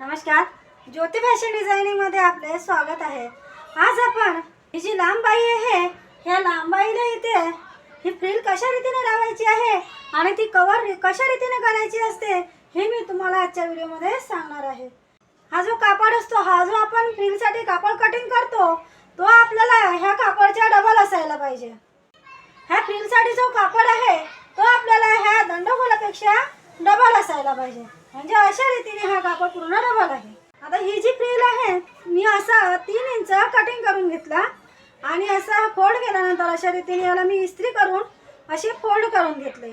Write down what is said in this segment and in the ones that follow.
नमस्कार. ज्योती फॅशन डिझायनिंगमध्ये आपले स्वागत आहे. आज आपण ही जी लांब बाई आहे ह्या लांबाईला इथे ही फ्रिल कशा रीतीने लावायची आहे आणि ती कवर कशा रीतीने करायची असते हे मी तुम्हाला आजच्या व्हिडिओमध्ये सांगणार आहे. हा जो कापड असतो हा जो आपण फ्रिलसाठी कापड कटिंग करतो तो आपल्याला ह्या कापडच्या डबल असायला पाहिजे. ह्या फ्रिलसाठी जो कापड आहे तो आपल्याला ह्या दंडगोलापेक्षा डबल असायला पाहिजे. म्हणजे अशा रीतीने हा कापड पूर्ण डबल आहे. आता ही जी फ्रिल आहे मी असा तीन इंच कटिंग करून घेतला आणि असा फोल्ड केल्यानंतर अशा रीतीने याला मी इस्त्री करून अशी फोल्ड करून घेतले.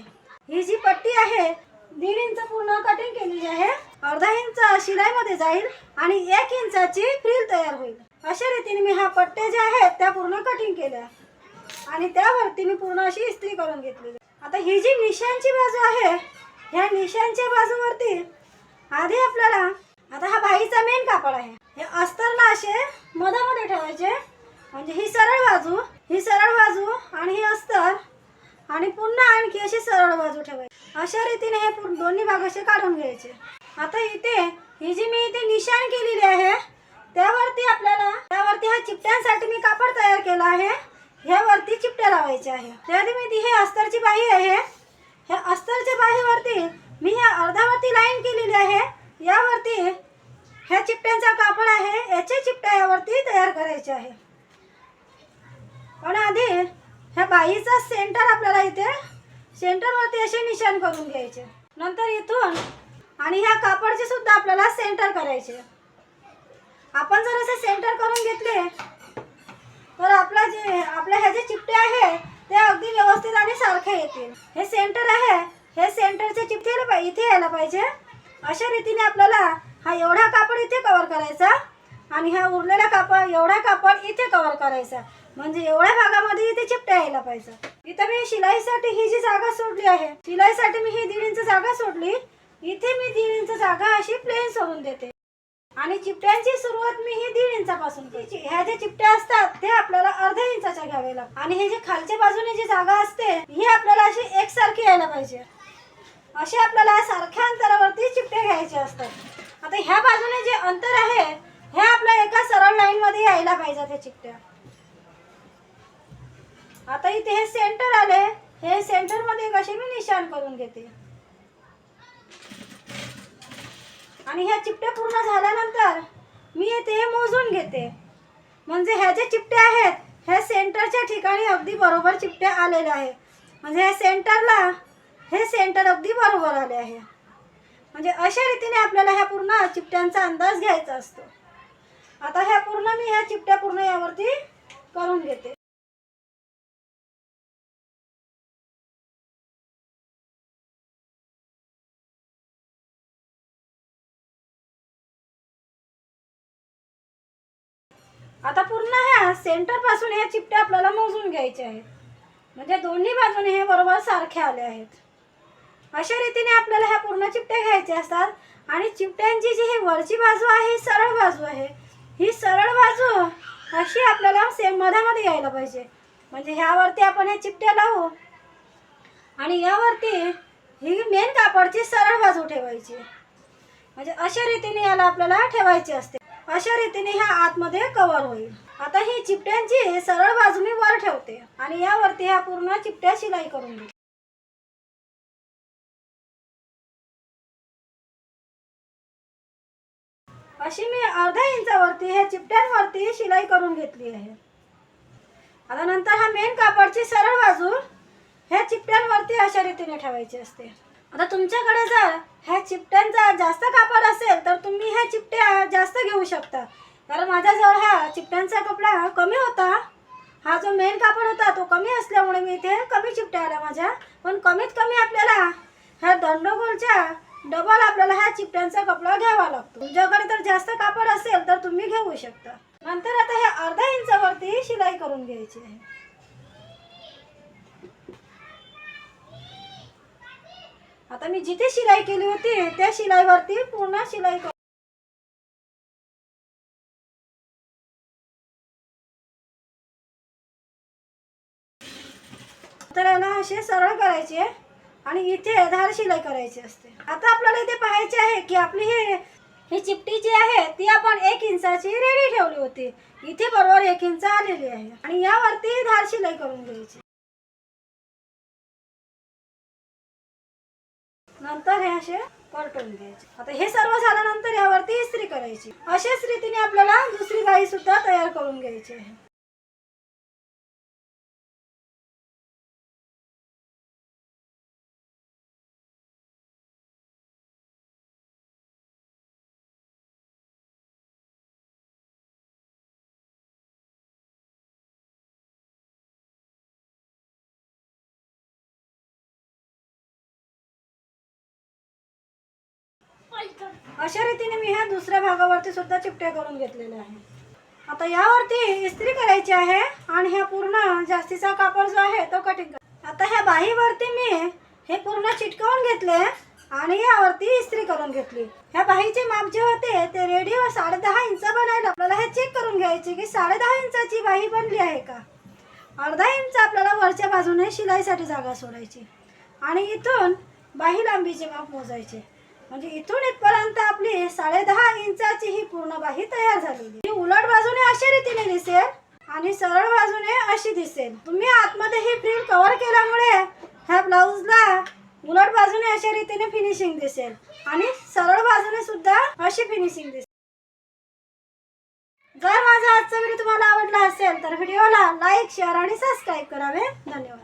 ही जी पट्टी आहे दीड इंच पूर्ण कटिंग केलेली आहे. अर्धा इंच शिलाईमध्ये जाईल आणि एक इंचाची फ्रिल तयार होईल. अशा रीतीने मी हा पट्टे जे आहेत त्या पूर्ण कटिंग केल्या. आणि त्यावरती मी पूर्ण अशी इस्त्री करून घेतलेली. आता ही जी निशांची बाजू आहे ह्या निशांच्या बाजूवरती आधी आपल्याला आता हा बाईचा मेन कापड आहे. हे अस्तरला असे मधामध्ये ठेवायचे. म्हणजे ही सरळ बाजू ही सरळ बाजू आणि ही अस्तर. आणि पुन्हा आणखी अशी सरळ बाजू ठेवायची. अशा रीतीने हे पूर्ण दोन्ही भाग असे काढून घ्यायचे. आता इथे ही जी मी इथे निशाण केलेली आहे त्यावरती आपल्याला त्यावरती हा चिपट्यांसाठी मी कापड तयार केला आहे. ह्यावरती चिपट्या लावायच्या आहे. त्याआधी मी ती हे अस्तरची बाई आहे. ह्या अस्तरच्या बाहेवरती मी ह्या अर्धावरती लाईन केलेली आहे. यावरती ह्या चिपट्यांचा कापड आहे. याचे चिपट्या यावरती तयार करायचे आहे. पण आधी ह्या बाईचा सेंटर आपल्याला इथे सेंटरवरती असे निशाण करून घ्यायचे. नंतर इथून आणि ह्या कापडचे सुद्धा आपल्याला सेंटर करायचे. आपण जर असे सेंटर करून घेतले तर आपला जे आपल्या ह्या जे चिपटे आहे ते अगदी व्यवस्थित आणि सारखे येतील. हे सेंटर आहे. हे सेंटरचे चिपटे पाहि- इथे यायला पाहिजे. अशा रीतीने आपल्याला हा एवढा कापड इथे कवर करायचा आणि हा उरलेला कापड एवढा कापड इथे कवर करायचा. म्हणजे एवढ्या भागामध्ये इथे चिपट्या यायला पाहिजे. इथं मी शिलाईसाठी ही जी जागा सोडली आहे शिलाईसाठी मी ही दीड इंच जागा सोडली इथे मी दीड इंच जागा अशी प्लेन सोडून देते. आणि चिपट्यांची सुरुवात मी ही दीड इंचापासून केली. ह्या ज्या चिपट्या असतात ते आपल्याला अर्ध्या इंचाच्या घ्यावे लागतात. आणि हे जे खालच्या बाजूने जी जागा असते ही आपल्याला अशी एकसारखी यायला पाहिजे. असे आपल्याला सारख्या अंतरावरती चिपटे घ्यायचे असतात. आता ह्या बाजूने जे अंतर आहे हे आपल्या एका सरळ लाईन मध्ये यायला पाहिजे त्या चिपट्या. आता इथे हे सेंटर आले हे सेंटरमध्ये कसे मी निशाण करून घेते. आणि ह्या चिपट्या पूर्ण झाल्यानंतर मी ते मोजून घेते. म्हणजे ह्या ज्या चिपट्या आहेत ह्या सेंटरच्या ठिकाणी अगदी बरोबर चिपट्या आलेल्या आहे म्हणजे ह्या सेंटरला हे सेंटर अगदी बरोबर आले आहे. म्हणजे अशा रीतीने आपल्याला ह्या पूर्ण चिपट्यांचा अंदाज घ्यायचा असतो. आता ह्या पूर्ण मी ह्या चिपट्या पूर्ण यावरती करून घेते. आता पूर्ण ह्या सेंटरपासून ह्या चिपट्या आपल्याला मोजून घ्यायच्या आहेत. म्हणजे दोन्ही बाजूने हे बरोबर सारखे आले आहेत. अशा रीतीने आपल्याला ह्या पूर्ण चिपट्या घ्यायच्या असतात. आणि चिपट्यांची जी ही वरची बाजू आहे ही सरळ बाजू आहे. ही सरळ बाजू अशी आपल्याला सेम मधामध्ये यायला पाहिजे. म्हणजे ह्यावरती आपण ह्या चिपट्या लावू. आणि यावरती ही मेन कापडची सरळ बाजू ठेवायची. म्हणजे अशा रीतीने याला आपल्याला ठेवायची असते. अशा रीतीने ह्या आतमध्ये कव्हर होईल. आता ही चिपट्यांची सरळ बाजू मी वर ठेवते आणि यावरती ह्या पूर्ण चिपट्या शिलाई करून घेते. अशी मी अर्ध्या इंचावरती ह्या चिपट्यांवरती शिलाई करून घेतली आहे. आता नंतर हा मेन कापडची सरळ बाजू ह्या चिपट्यांवरती अशा रीतीने ठेवायची असते. आता तुमच्याकडे जर ह्या चिपट्यांचा जास्त कापड असेल तर तुम्ही ह्या चिपट्या जास्त घेऊ शकता. कारण माझ्याजवळ हा चिपट्यांचा कपडा कमी होता. हा जो मेन कापड होता तो कमी असल्यामुळे मी इथे कमी चिपट्या आल्या माझ्या. पण कमीत कमी आपल्याला ह्या दंडगोलच्या डबल आपल्याला ह्या चिपट्यांचा कपडा घ्यावा लागतो. तुमच्याकडे तर जास्त कापड असेल तर तुम्ही घेऊ शकता. नंतर आता ह्या अर्धा इंचावरती शिलाई करून घ्यायची आहे. आता मी जिथे शिलाई केली होती त्या शिलाईवरती पूर्ण शिलाई तर याला असे सरळ करायचे आणि इथे धार शिलाई करायची असते. आता आपल्याला इथे पाहायचे आहे की आपली हे ही चिपटी जी आहे ती आपण एक इंचाची रेडी ठेवली होती. इथे बरोबर एक इंच आलेली आहे. आणि यावरती धार शिलाई करून घ्यायची. नंतर हे असे परतून घ्यायचे. आता हे सर्व झाल्यानंतर यावरती इस्त्री करायची. अशाच रीतीने आपल्याला दुसरी गाई सुद्धा तयार करून घ्यायची आहे. अशा रीतीने मी ह्या दुसऱ्या भागावरती सुद्धा चिपट्या करून घेतलेल्या आहे आता यावरती इस्त्री करायची आहे आणि ह्या पूर्ण जास्तीचा कापड जो आहे तो कटिंग कर आता ह्या बाहीवरती मी हे पूर्ण चिटकवून घेतले आणि यावरती इस्त्री करून घेतली. ह्या बाहीचे माप जे होते ते रेडिओ साडे दहा इंच बनायला आपल्याला हे चेक करून घ्यायचे की साडे दहा इंचाची बाही बनली आहे का? अर्धा इंच आपल्याला वरच्या बाजूने शिलाईसाठी जागा सोडायची आणि इथून बाही लांबीचे माप मोजायचे. म्हणजे इथून इथपर्यंत आपली साडे दहा इंचाची ही पूर्ण बाही तयार झालेली. ही उलट बाजूने अशा रीतीने दिसेल आणि सरळ बाजूने अशी दिसेल. तुम्ही आतमध्ये ही फ्रिल कव्हर केल्यामुळे ह्या ब्लाऊजला उलट बाजूने अशा रीतीने फिनिशिंग दिसेल. आणि सरळ बाजूने सुद्धा अशी फिनिशिंग दिसेल. जर माझा आजचा व्हिडिओ तुम्हाला आवडला असेल तर व्हिडिओला लाईक शेअर आणि सबस्क्राईब करावे. धन्यवाद.